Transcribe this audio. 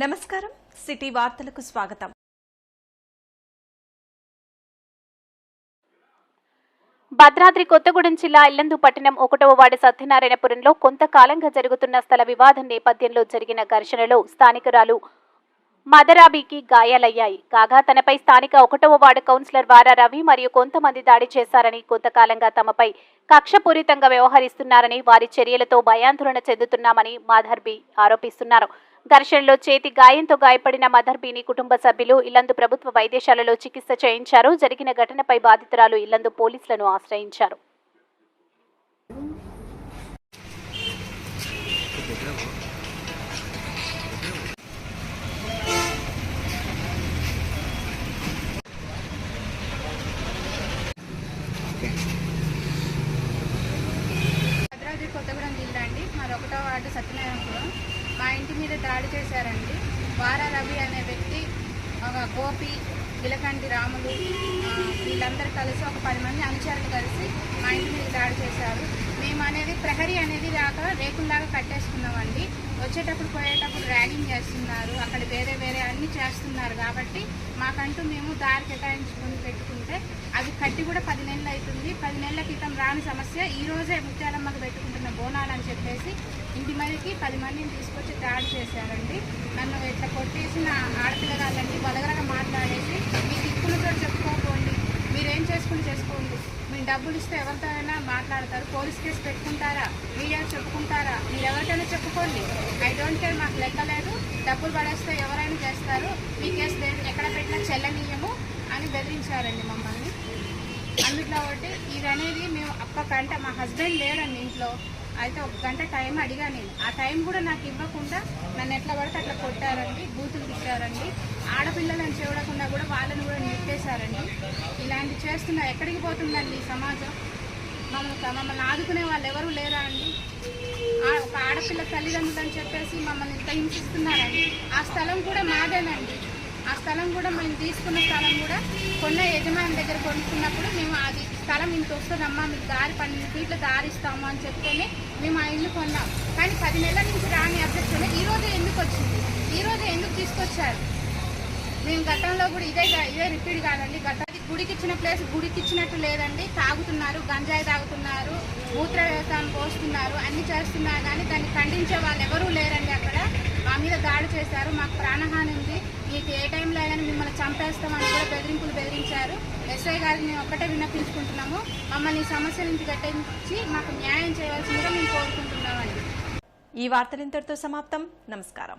నమస్కారం. సిటీ వార్తలకు స్వాగతం. భద్రాద్రి కొత్తగూడెం జిల్లా ఇల్లందు పట్టణం ఒకటవ వార్డు సత్యనారాయణపురంలో కొంతకాలంగా జరుగుతున్న స్థల వివాదం నేపథ్యంలో జరిగిన ఘర్షణలో స్థానికురాలు మదరాబీకి గాయాలయ్యాయి. కాగా తనపై స్థానిక ఒకటవ వార్డు కౌన్సిలర్ వారా రవి మరియు కొంతమంది దాడి చేశారని కొంతకాలంగా తమపై కక్షపూరితంగా వ్యవహరిస్తున్నారని వారి చర్యలతో భయాందోళన చెందుతున్నామని మాధర్బీ ఆరోపిస్తున్నారు. ఘర్షణలో చేతి గాయంతో గాయపడిన మదర్బీని కుటుంబ సభ్యులు ఇల్లందు ప్రభుత్వ వైద్యశాలలో చికిత్స చేయించారు. జరిగిన ఘటనపై బాధితురాలు ఇల్లందు పోలీసులను ఆశ్రయించారు. భద్రాద్రి కొత్తగూడెం జిల్లా అండి. మరి ఒకటో వార్డు సత్యనారాయణపురం. మా ఇంటి మీద దాడి చేశారండి. వారా రవి అనే వ్యక్తి ఒక గోపి విలకంటి రాములు వీళ్ళందరూ కలిసి ఒక పది మంది అనుచరులు కలిసి మా ఇంటి మీద దాడి చేశారు. మేము అనేది ప్రహరీ అనేది దాకా రేకుల్లాగా కట్టేసుకున్నామండి. వచ్చేటప్పుడు పోయేటప్పుడు ర్యాగింగ్ చేస్తున్నారు. అక్కడ వేరే వేరే అన్ని చేస్తున్నారు. కాబట్టి మాకంటూ మేము దారి కేటాయించుకొని పెట్టుకుంటే అది కట్టి కూడా పది నెలలు అవుతుంది. పది నెలల క్రితం రాని సమస్య ఈ రోజే ముత్యాలమ్మకు పెట్టుకుంటున్న బోనాలు అని చెప్పేసి ఇంటి మీదకి పది మందిని తీసుకొచ్చి దాడి చేశారండి. నన్ను ఇట్లా కొట్టేసిన ఆడపిల్లగాళ్ళండి బలగరగా మాట్లాడేసి మీ దిక్కులతో చెప్పుకోకండి. మీరేం చేసుకుని చేసుకోండి? మేము డబ్బులు ఇస్తే ఎవరితోనైనా మాట్లాడతారు. పోలీస్ కేసు పెట్టుకుంటారా? మీడియా చెప్పుకుంటారా? మీరు ఎవరికైనా చెప్పుకోండి. ఐ డోంట్ కేర్ మాకు లెక్కలేదు డబ్బులు పడేస్తే ఎవరైనా చేస్తారు. మీ కేసు దేని- ఎక్కడ పెట్టినా చెల్లనీయము అని బెదిరించారండి మమ్మల్ని. అందుట్లో ఒకటి ఇది అనేది మేము ఒక్క గంట మా హస్బెండ్ లేడండి ఇంట్లో. అయితే ఒక గంట టైం అడిగా నేను. ఆ టైం కూడా నాకు ఇవ్వకుండా నన్ను ఎట్లా పడితే అట్లా కొట్టారు. పిల్లలను చూడకుండా కూడా వాళ్ళని కూడా నెట్టేశారండి. ఇలాంటి చేస్తున్న ఎక్కడికి పోతుందండి ఈ సమాజం? మమ్మల్ని మమ్మల్ని ఆదుకునే వాళ్ళు ఎవరు లేరా అండి? ఒక ఆడపిల్ల తల్లిదండ్రులు అని చెప్పేసి మమ్మల్ని ఇంత హింసిస్తున్నారండి. ఆ స్థలం కూడా మాదేనండి. ఆ స్థలం కూడా మేము తీసుకున్న స్థలం కూడా కొన్న యజమాని దగ్గర కొనుక్కున్నప్పుడు మేము అది స్థలం ఇంత వస్తుందమ్మా మీకు దారి పన్నెండు ఫీట్లు దారి ఇస్తాము అని చెప్తేనే మేము ఆ ఇల్లు కొన్నాం. కానీ పది నెలల నుంచి రాని అభ్యర్థులు ఈరోజు ఎందుకు వచ్చింది? ఈరోజు ఎందుకు తీసుకొచ్చారు? మేము గతంలో కూడా ఇదే ఇదే రిపీట్ కాదండి. గతం గుడికి ఇచ్చిన ప్లేస్ గుడికి ఇచ్చినట్టు లేదండి. తాగుతున్నారు గంజాయి తాగుతున్నారు మూత్ర వ్యవసాయం పోస్తున్నారు అన్ని చేస్తున్నారు కానీ దాన్ని ఖండించే వాళ్ళు ఎవరూ లేరండి అక్కడ. మా మీద దాడి చేశారు. మాకు ప్రాణహాని ఉంది. మీకు ఏ టైంలో అయినా మిమ్మల్ని చంపేస్తామని కూడా బెదిరింపులు బెదిరించారు. ఎస్ఐ గారికి మేము ఒక్కటే విన్నపించుకుంటున్నాము. మమ్మల్ని సమస్య నుంచి గట్టించి మాకు న్యాయం చేయవలసిందిగా మేము కోరుకుంటున్నామండి. ఈ వార్తలు ఇంతటితో సమాప్తం. నమస్కారం.